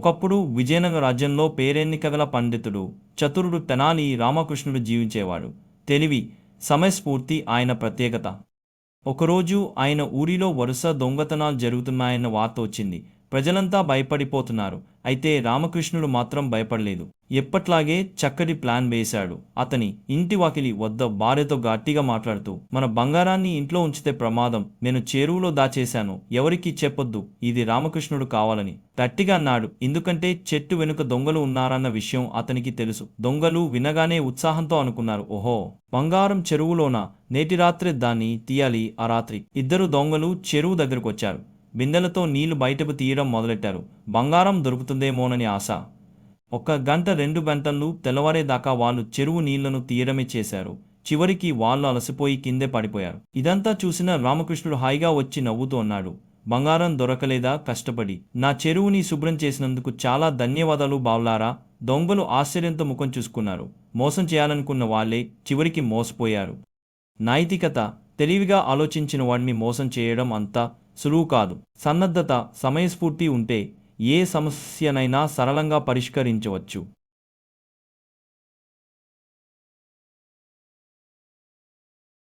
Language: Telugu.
ఒకప్పుడు విజయనగర రాజ్యంలో పేరెన్నికగల పండితుడు చతురుడు తెనాలి రామకృష్ణుడు జీవించేవాడు. తెలివి సమయస్ఫూర్తి ఆయన ప్రత్యేకత. ఒకరోజు ఆయన ఊరిలో వరుస దొంగతనాలు జరుగుతున్నాయన్న వార్త వచ్చింది. ప్రజలంతా భయపడిపోతున్నారు. అయితే రామకృష్ణుడు మాత్రం భయపడలేదు. ఎప్పట్లాగే చక్కటి ప్లాన్ వేశాడు. అతని ఇంటి వాకిలి వద్ద భార్యతో గట్టిగా మాట్లాడుతూ మన బంగారాన్ని ఇంట్లో ఉంచితే ప్రమాదం. నేను చెరువులో దాచేశాను. ఎవరికీ చెప్పొద్దు. ఇది రామకృష్ణుడు కావాలని. గట్టిగా అన్నాడు. ఎందుకంటే చెట్టు వెనుక దొంగలు ఉన్నారన్న విషయం అతనికి తెలుసు. దొంగలు వినగానే ఉత్సాహంతో అనుకున్నారు. ఓహో! బంగారం చెరువులోన? నేటి రాత్రి దాన్ని తీయాలి ఆ రాత్రి. ఇద్దరు దొంగలు చెరువు దగ్గరకు వచ్చారు బిందెలతో నీళ్ళు బయటకు తీయడం మొదలెట్టారు. బంగారం దొరుకుతుందేమోనని ఆశ. ఒక గంట రెండు గంటలు తెల్లవారేదాకా వాళ్ళు చెరువు నీళ్ళను తీయడమే చేశారు. చివరికి వాళ్ళు అలసిపోయి కిందే పడిపోయారు. ఇదంతా చూసిన రామకృష్ణుడు హాయిగా వచ్చి నవ్వుతూ అన్నాడు. బంగారం దొరకలేదా? కష్టపడి. నా చెరువుని శుభ్రం చేసినందుకు చాలా ధన్యవాదాలు బావులారా. దొంగలు ఆశ్చర్యంతో ముఖం చూసుకున్నారు. మోసం చేయాలనుకున్న వాళ్ళే చివరికి మోసపోయారు. నైతికత తెలివిగా ఆలోచించిన వాడిని మోసం చేయడం అంత సులువు కాదు. సన్నద్ధత సమయస్ఫూర్తి ఉంటే ఏ సమస్యనైనా సరళంగా పరిష్కరించవచ్చు.